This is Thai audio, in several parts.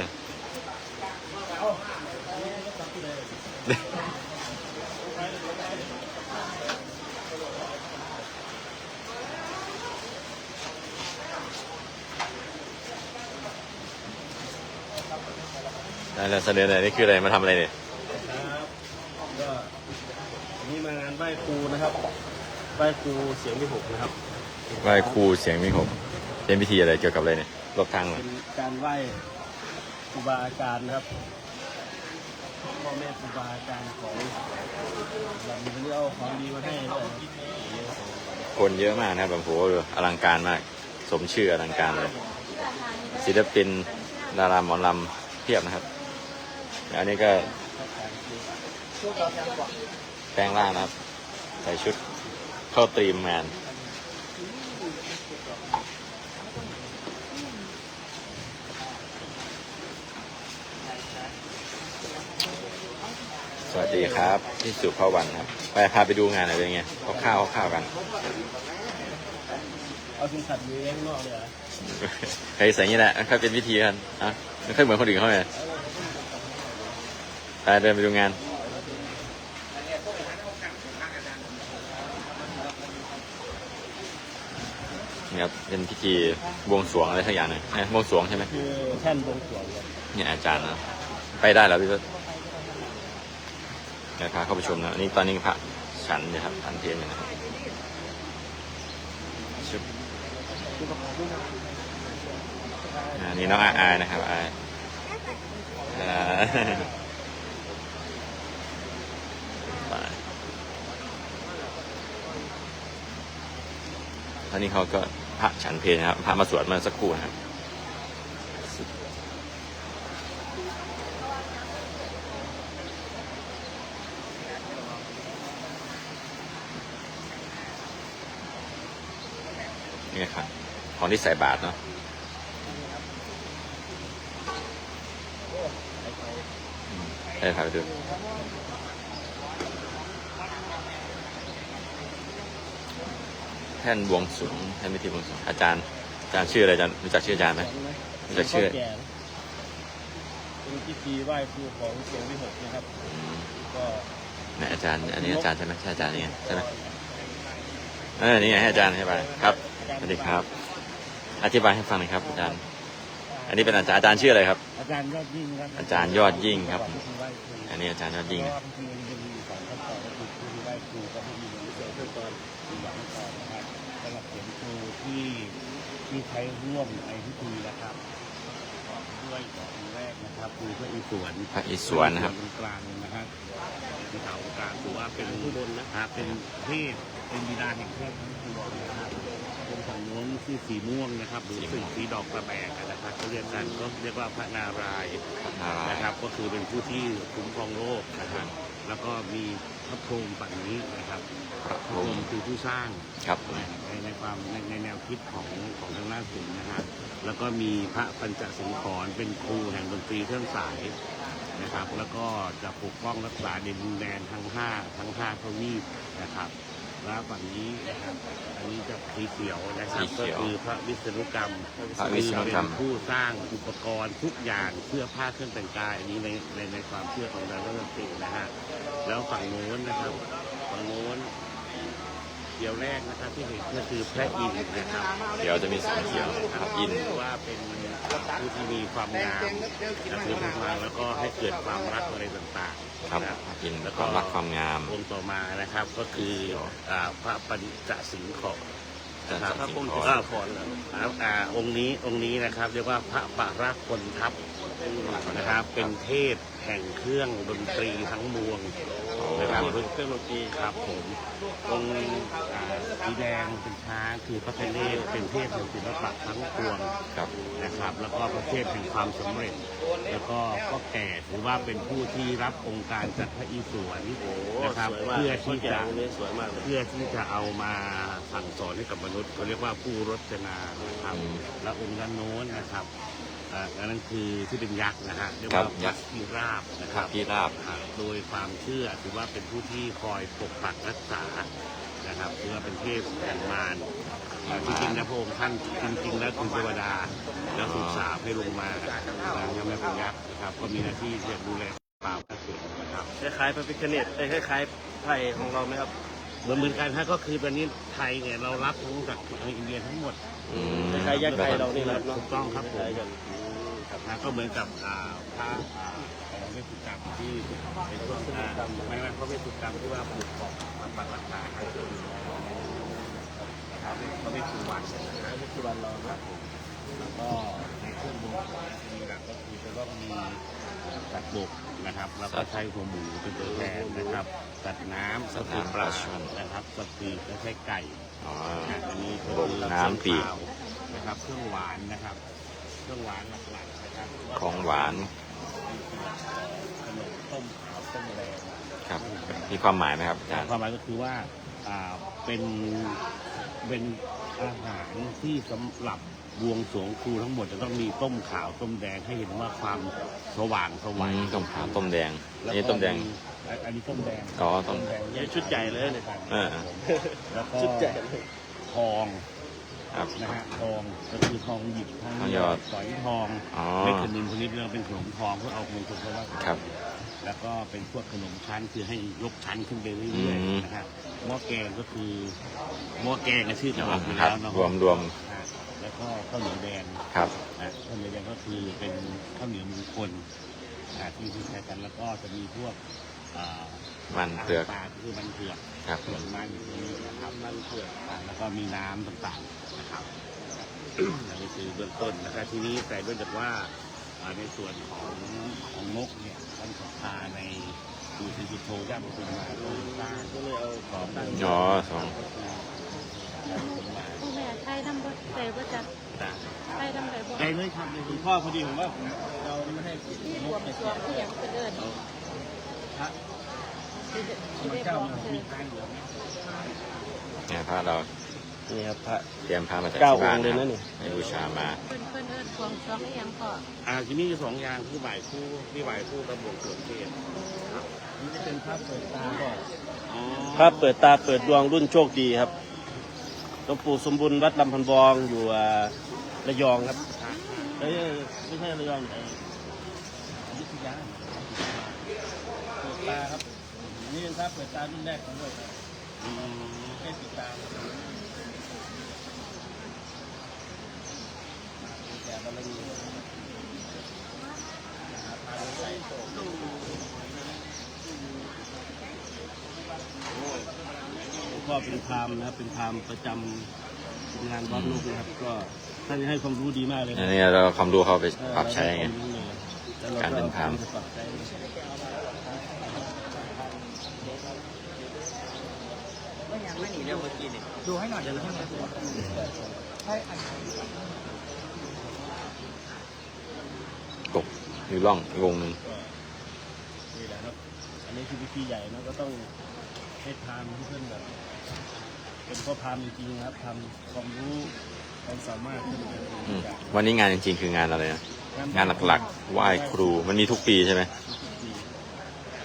อได้แล้วเสนอหน่อยนี่คืออะไรมาทำอะไรเนี่ย ครับก็วันนี้มางานไหว้ครูนะครับไหว้ครูเสียงที่หกนะครับ ไหว้ครูเสียงมีหกเป็นพิธีอะไรเกี่ยวกับอะไรเนี่ยรบทางเหรอเป็นการไหว้ ครูบาอาจารย์นะครับพ่อแม่ครูบาอาจารย์ของแบบนี้เอาของดีมาให้ด้วยคนเยอะมากนะครับแบบโหอลังการมาก สมชื่ออลังการเลยศิลปินดาราหมอลำเพียบนะครับอันนี้ก็แปลงร่างนะครับ ใส่ชุดเข้าตรีมงาน สวัสดีครับพี่สุภาวันครับ ไปพาไปดูงานหน่อยเป็นไงคร่าวๆคร่าวๆกันเอาชุมขัดอยู่ข้างนอกเลยเหรอใครใส่อย่างนี้แหละค่อยเป็นวิธีกันอะไม่ค่อยเหมือนคนอื่นเขาเลยไปเดินไปดูงานนี่ครับเป็นพิธีบวงสรวงอะไรสักอย่างหนึ่งนะบวงสรวงใช่ไหมคือแท่นบวงสรวงครับเนี่ยอาจารย์นะไปได้แล้วพี่รถ เดี๋ยวพาเข้าไปชมนะนนี้ตอนนี้พระฉันนะครับอันเทียนนะครับชึบนี่น้องอาอานะครับอายอ่าไปตอนนี้เขาก็พระฉันเพลนะครับพระมาสวดเมื่อสักครู่นะครับ นี่ครับของที่ใส่บาทเนาะอืมเออพาไปดูแท่นบวงสรวงแท่นพิธีบวงสรวงอาจารย์อาจารย์ชื่ออะไรอาจารย์รู้จักชื่ออาจารย์ไหมรู้จักชื่อพ่แก่เป็นพิธีไหว้ครูของเสียงที่หกนะครับอืมก็ไหนอาจารย์ อันนี้อาจารย์ใช่ไหมใช่อาจารย์นี่ไงใช่ไหมเออนี่ไงให้อาจารย์ให้ไปครับส วัสดีครับ อธิบายให้ฟังหน่อยครับอาจารย์ อันนี้เป็นอาจารย์อาจารย์ชื่ออะไรครับ อาจารย์ยอดยิ่งครับอาจารย์ยอดยิ่งครับพิธีไหว้ครูอันนี้อาจารย์ยอดยิ่งเพนะราะว่าพิธีมันจะมีสองขั้นตอนก็คือพิธีไหว้ครูกับพิธีเหมือนเสริมเพื่อตอนอีกอย่างขั้นตอนนะครับสำหรับเสียงครูที่ที่ใช้ร่วมในพิธีนะครับก่อนด้วยก่อนแรกนะครับครูพระอิศวรพระอิศวรนะครับตรงกลางนะครับที่เขากลางถือว่าเป็นผู้บนนะครับเป็นเทพเป็นบิดาแห่งเทพทั้ง ที่สีม่วงนะครับหรือสีสีดอกกระแบกนะครับเขาเรียกกันก็เรียกว่าพระนารายณ์นารายนะณ์ครับ ก็คือเป็นผู้ที่คุ้มครองโลกนะครับแล้วก็มีพระพรหมฝั่งนี้นะครับพระพพระรพหรมหมคือผู้สร้างครับผมในในความในในแนวคิดของของทางด้านศิลป์นะฮะแล้วก็มีพระปัญจสิงขรเป็นครูแห่งดนตรีเครื่องสายนะครับ แล้วก็จะปกป้องรักษาดินแดนทั้งห้าทั้งห้าทวีปนะครับ แล้วฝั่งนี้นะครับอันนี้จะสีเขียวนะครับก็คือพระวิษณุกรรมพระวิษณุกรรมเป็นผู้สร้างอุปกรณ์ทุกอย่างเสื้อผ้าเครื่องแต่งกายอันนี้ในในในความเชื่อของทางด้านศิลป์นะฮะแล้วฝั่งโน้นนะครับฝั่งโน้นเดียวแรกนะครับที่เห็นก็คือพระอินทร์นะครับ เดี๋ยวจะมีสองเขียวครับอินว่าเป็น ผู้ที่มีความงามและคือพลังแล้วก็ให้เกิดความรักอะไรต่างๆครับนะพระอินทร์ความรักความงามองค์ต่อมานะครับก็คืออ่าพระปัญจสิงห์ขออาจารย์นะครับสังสิงห์ขออ่าขอนอ่าองค์นี้องค์นี้นะครับ เรียกว่าพระปาราคนทัพนะครับ เป็นเทพแห่งเครื่องดนตรีทั้งมวง นะครับเครื่องดนตรีครับผมองค์อ่าสีแดงเป็นช้างคือพระเนศเป็นเทพแห่งศิลปะทั้งปวงครับนะครับ แล้วก็ประเทศแห่งความสำเร็จ แล้วก็ก็แก่ถือว่าเป็นผู้ที่รับองค์การจัดพระอิศวรนะครับเพื่อที่จะเพื่อที่จะเอามาสั่งสอนให้กับมนุษย์เขาเรียกว่าผู้รจนานะครับอืมและองค์ด้านโน้นนะครับ อ่าอันนั้นคือที่เป็นยักษ์นะฮะเรียกครัว่าบยักษ์ที่ราบนะพคระรับพิราบ อ่าโดยความเชื่อถือว่าเป็นผู้ที่คอยปกปักรักษานะครับถือว่าเป็นเทพแห่งมารอ่าที่จริงนะพระองค์ท่านจริงๆ แล้วคือเทวดา แล้วถูกสาปให้ลงมานะครับในยักษ์นะครับก็มีหน้าที่ที่จะดูแลป่าพระสงฆ์นะครับ คล้ายๆพระพิฆเนศเอ้ยคล้ายๆไผ่ของเราไหมครับเหมือนเหมือนกันฮะก็คือตอนนี้ไทยเนี่ยเรารับทั้งจากทางอินเดียทั้งหมดอืม คล้ายๆยักษ์ไทยเรานี่แหละเนาะถูกต้องครับผม คล้ายกัน นะก็เหมือนกับอ่าพระอ่าของเวสุกรรมที่เป็นช่วงอ่าไม่ไม่พระเวสุกรรมที่ว่าปลูกของมาปักหลักฐานให้คนนะครับพระเวสุวรรณนะปัจจุบันเราครับแล้วก็ในเครื่องบวงมีหลักก็คือจะต้องมีสัตว์บกนะครับ แล้วก็ใช้หัวหมูเป็นตัวแทนนะครับสัตว์น้ำสัตว์ก็คือปลาชนนะครับสัตว์ปีกก็ใช้ไก่อ๋อนะอันนี้ก็บกคือน้ำปีกเครื่องคานะครับเครื่องหวานนะครับ เครื่องหวานหลักๆ ของหวานขนมต้มขาวต้มแดงครับ มีความหมายไหมครับอาจารย์ความหมายก็คือว่าอ่าเป็นเป็นอาหารที่สำหรับบวงสรวงครูทั้งหมดจะต้องมีต้มขาวต้มแดงให้เห็นว่าความสว่างสอืวัยมต้มขาวต้มแดงแล้อัวนก็นี้ต้มแดงอันอันนี้ต้มแดงอ๋อต้มแดงใหญ่ชุดใหญ่เลยเนี่ยเออแล้วก็ชุดใหญ่ทอง ครับนะฮะทองก็คือทองหยิบทองทองหยอดฝอยทองอ๋อเม็ดขนุนพวกนี้เราเป็นขนมทองเพื่อเอามงคลเพราะว่าครับ แล้วก็เป็นพวกขนมชั้นคือให้ยกชั้นขึ้นไปเรื่อยอืม ๆนะครับหม้อแกงก็คือหม้อแกงก็ชื่อจะออกอยู่ครัแล้บวเนาะรวมรวมอะแล้วก็ข้าวเหนียวแดง ครับ อะข้าวเหนียวแดงก็คือเป็นข้าวเหนียวมงคลอะที่ที่ใช้กันแล้วก็จะมีพวกอ่ามันเปลือก ปลาคือมันเผือกครับเผือกมันอยู่ตรงนี้นะครับมันเผือกอะแล้วก็มีน้ำต่างๆนะ ครับอันนี้คือเบื้องต้นนะครับทีนี้แต่เนื่องจากว่าอ่าในส่วนของของนกเนี่ยท่านศรัทธาในดูสิจุโธย่าบุญมาก็เลยสร้างก็เลยเอาของตั้งอ๋อสองก็คือย่าบุญมาผู้แม่ไทยทำบ่แต่บ่จัดต่างไทยทำได้บ่ใจเลยครับในคุคุณณพ่อพอดีผมว่าเราไม่ให้ที่บวงสรวงที่หยังเป็นเอิ้นพระที่ได้ที่ได้บอกคือมีทางเหลืองไหมเนี่ยพระเรา นี่ครับพระ เตรียมพระมาจากเก้าที่บ้านองค์เลยนะนะนี่ ให้บูชามา เพิ่นเพิ่นเอิ้นบวงสรวงอีหยังก็อ่าที่นี่สองอย่างคือบ่ายคู่ที่บ่ายคู่กับบวงสรวงเทศนี่จะเป็นพระเปิดตาก่อนอ๋อพระเปิดตาเปิดดวงรุ่นโชคดีครับหลวงปู่สมบูรณ์วัดลำพันบองอยู่อ่าระยองครับเอ้ยไม่ใช่ระยองไอ้อยุธยาเปิดตาครับนี่เป็นพระเปิดตารุ่นแรกของโลกครับอืมแค่ติดตา มแต่บารมีก็เป็นพราหมณ์นะครับเป็นพราหมณ์ประจำงานวัดลูกนะครับ ก็ท่านให้ความรู้ดีมากเลยอันนี้เราเอาความรู้เขาไปปรับใช้ไงการเป็นพราหมณ์ปรับใช้ดูให้หน่อยเดี๋ยวให้หน่อยใช่อัน บหรือล่องอีกวงหนึ่งนี่แหละครับ อันนี้คือพิธีใหญ่นะก็ต้องให้พราหมณ์ที่เพื่อนแบบเป็นพ่อพราหมณ์จริงๆครับทำความรู้ความสามารถขึ้นมาอืมวันนี้งานจริงๆคืองานอะไรนะงานหลักๆไหว้ครูมันมีทุกปีใช่ไหม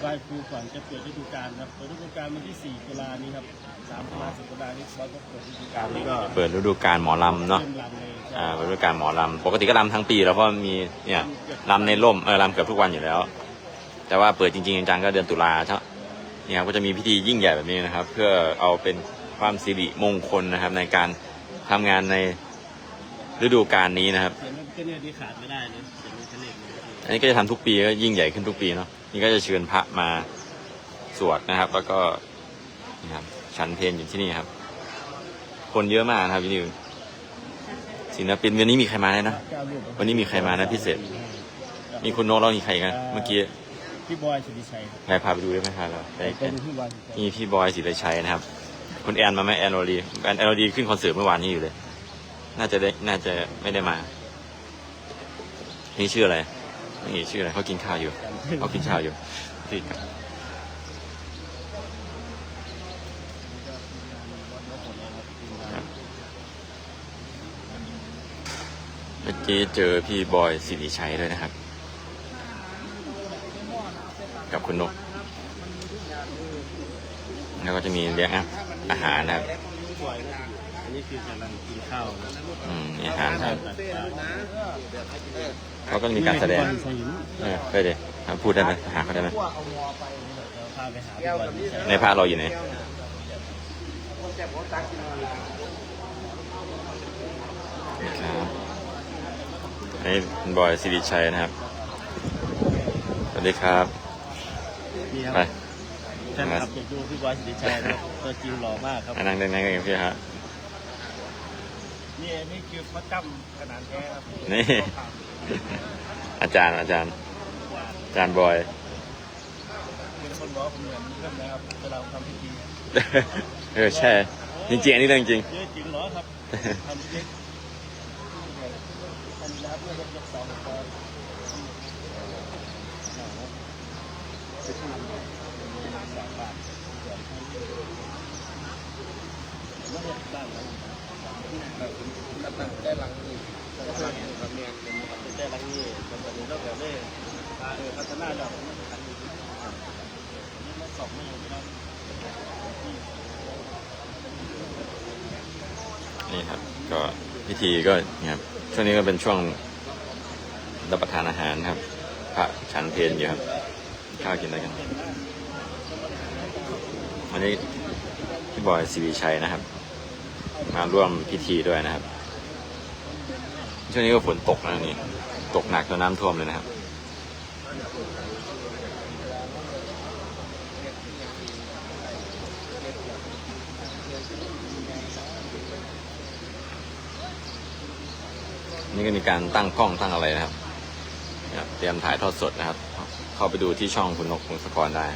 ไหว้ครูก่อนจะเปิดฤดูกาลครับเปิดฤดูกาลวันที่ 4 ตุลานี้ครับ3ตุลา10ตุลานี้เราก็เปิดฤดูกาลนี้ก็เปิดฤดูกาลหมอลำเนาะ เริ่มรำเลยใช่อ่าเปิดฤดูกาลหมอลำ ปกติก็ลำทั้งปีแล้วเพราะมีเนี่ยลำในร่มเออลำเกือบทุกวันอยู่แล้ว แต่ว่าเปิดจริงๆจังๆก็เดือนตุลาใช่ไหมเนี่ยครับก็จะมีพิธียิ่งใหญ่แบบนี้นะครับ เพื่อเอาเป็นความสิริมงคลนะครับ ในการทำงานในฤดูกาลนี้นะครับ เสียงมันก็เนี่ยที่ขาดไม่ได้นะเสียงมันก็เล่นเลยอันนี้ก็จะทำทุกปีก็ยิ่งใหญ่ขึ้นทุกปีเนาะ นี่ก็จะเชิญพระมาสวดนะครับ แล้วก็นี่ครับฉันเพลอยู่ที่นี่ครับ คนเยอะมากนะครับที่นี่ศิลปินวันนี้มีใครมาไหมนะเก้ารูปวันนี้มีใครมานะพิเศษ มีคุณโน้ตแล้วมีใครอีกันเมื่อกี้พี่บอยสุธิชัยครับใครพาไปดูได้ไหมครับเราไปเป็นพี่บอยสุธิชัยมีพี่บอยศิริชัยนะครับคุณแอนมาไหมแอนโรดีแอนแอนโรดีขึ้นคอนเสิร์ตเมื่อวานนี้อยู่เลย น่าจะได้น่าจะไม่ได้มา นี่ชื่ออะไร นี่ชื่ออะไรเขากินข้าวอยู่เขากินข้าวอยู่ติดกันครับเมื่อกี้เจอพี่บอยสิริชัยด้วยนะครับ กับคุณนก แล้วก็จะมีเลี้ยงอาหารนะครับอั นนี้คือกำลังกินข้าวนะอืมมีอาหารครับตัดปลาเขาก็มีการแสดงใส่หินเออไปดิอะพูดได้ไหมหาเขาได้ไหมขั้วเอางอไปเดี๋ยวพาไปหาพี่บอลที่ใส่ในพระเราอยู่ไหนคนแก่ผมตักกินอะไรครับอันนี้คุณบอยสิริชัยนะครับ สวัสดีครับ นี่ครับไป แฟนคลับอยากดูพี่บอยสิริชัยนะครับตัวจริงหล่อมากครับนั่งเดินนั่งกันพี่ฮะ นี่นี่คือพระจำขนาดแท้ครับนี่ อาจารย์อาจารย์ อาจารย์บอยมีคนบอกว่าผมเหมือนเพื่อนนะครับเวลาผมทำพิธีเออใช่ จริงๆ อันนี้เรื่องจริง เยอะจริงเหรอครับทำพิธีทำนะครับเพื่อยกยกสองสองไม่ได้บ้านแล้ว ได้หลังนี่หลังนี่กับเมียนแต่หลังนี้มันจะมีเราแบบนี้พัฒนาแล้วมันขันอยู่ที่นี่มาสอบไม่อยู่แล้วนี่ครับ ก็พิธีก็เนี่ยครับช่วงนี้ก็เป็นช่วงรับประทานอาหารครับ พระฉันเพลอยู่ครับ ข้าวกินอะไรกันวันนี้พี่บอยสิริชัยนะครับ มาร่วมพิธีด้วยนะครับ ช่วงนี้ก็ฝนตกนะนี่ ตกหนักจนน้ำท่วมเลยนะครับนี่ก็มีการตั้งกล้องตั้งอะไรนะครับ เตรียมถ่ายทอดสดนะครับ เข้าไปดูที่ช่องคุณนกพงศกรได้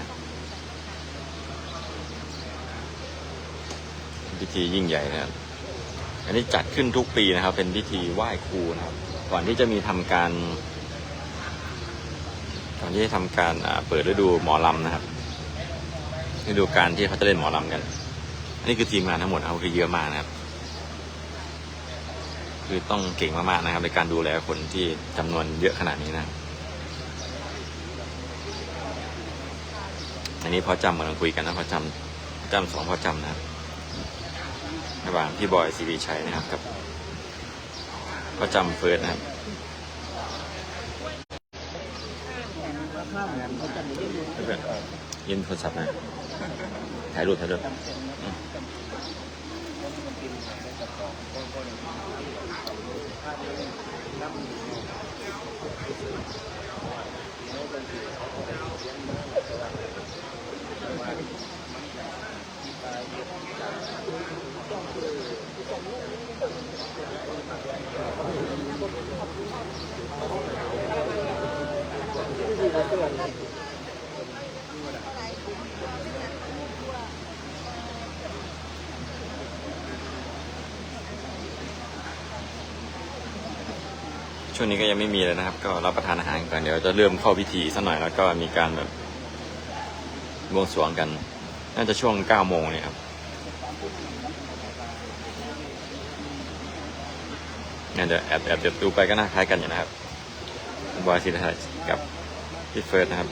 พิธียิ่งใหญ่นะครับ อันนี้จัดขึ้นทุกปีนะครับ เป็นพิธีไหว้ครูนะครับ ก่อนที่จะมีทำการก่อนที่จะทำการเปิดฤดูหมอลำนะครับฤดูการที่เขาจะเล่นหมอลำกันอันนี้คือทีมงานทั้งหมดนะครับคือเยอะมากนะครับ คือต้องเก่งมากๆนะครับ ในการดูแลคนที่จำนวนเยอะขนาดนี้นะ อันนี้พอจำกำลังคุยกันนะพอจำจำสองพอจำนะครับ ระหว่างพี่บอยซีวีชัยนะครับกับพอจำเฟิร์สนะครับเพื่อนยินโทรศัพท์นะถ่ายรูปถ่ายรูป ช่วงนี้ก็ยังไม่มีเลยนะครับ ก็รับประทานอาหารก่อนเดี๋ยวจะเริ่มเข้าพิธีสักหน่อยแล้วก็มีการแบบบวงสรวงกัน น่าจะช่วงเก้าโมงเนี่ยครับ เดี๋ยวแอบแอบเดี๋ยวดูไปก็น่าคล้ายกันอยู่นะครับบอยสิทธิ์กับพี่เฟิร์สนะครับ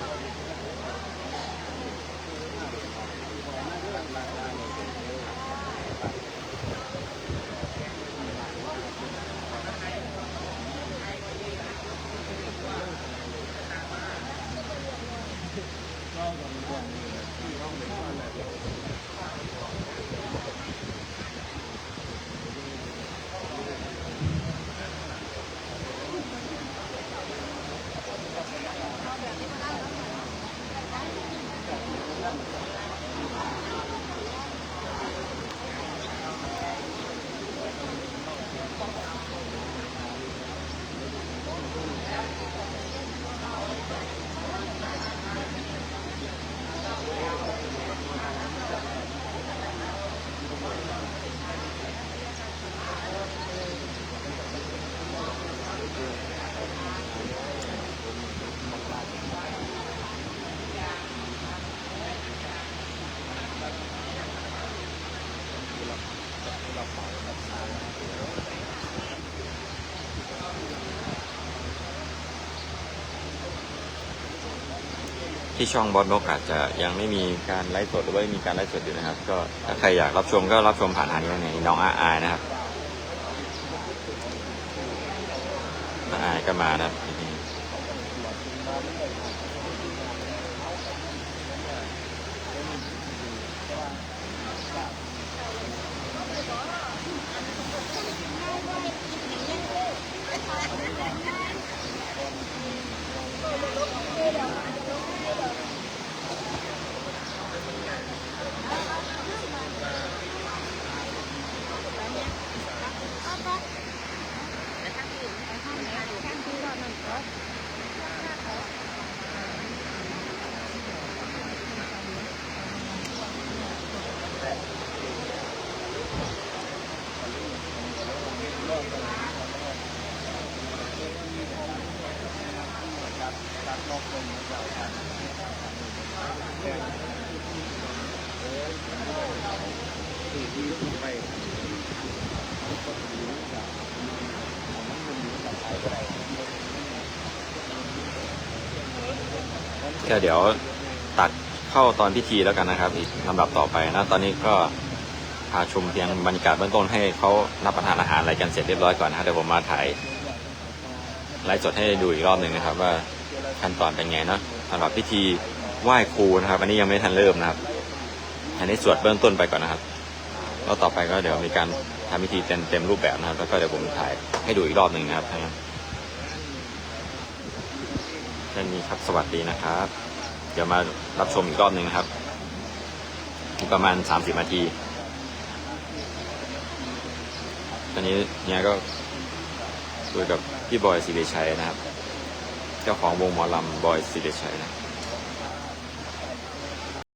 ที่ช่องบอสนกอาจจะยังไม่มีการไลฟ์สดหรือว่ามีการไลฟ์สดอยู่นะครับ ก็ถ้าใครอยากรับชมก็รับชมผ่านทางนี้ในน้องอาอายนะครับอาอายก็มานะครับทีนี้ ก็เดี๋ยวตัดเข้าตอนพิธีแล้วกันนะครับ อีกลำดับต่อไปนะตอนนี้ก็พาชมเพียงบรรยากาศเบื้องต้นให้เขารับประทานอาหารอะไรกันเสร็จเรียบร้อยก่อนนะเดี๋ยวผมมาถ่ายไลฟ์สดให้ดูอีกรอบหนึ่งนะครับ ว่าขั้นตอนเป็นไงเนาะสำหรับพิธีไหว้ครูนะครับ อันนี้ยังไม่ทันเริ่มนะครับ อันนี้สวดเบื้องต้นไปก่อนนะครับ แล้วต่อไปก็เดี๋ยวมีการทำพิธีเต็มเต็มรูปแบบนะครับ แล้วก็เดี๋ยวผมถ่ายให้ดูอีกรอบหนึ่งนะครับทั้งนั้น ค่นี้ครับ สวัสดีนะครับ เดี๋ยวมารับชมอีกรอบหนึ่งนะครับประมาณสามสิบนาที ตอนนี้เนี่ยก็คุยกับพี่บอยสิริชัยนะครับ เจ้าของวงหมอลำบอยสิริชัยนะ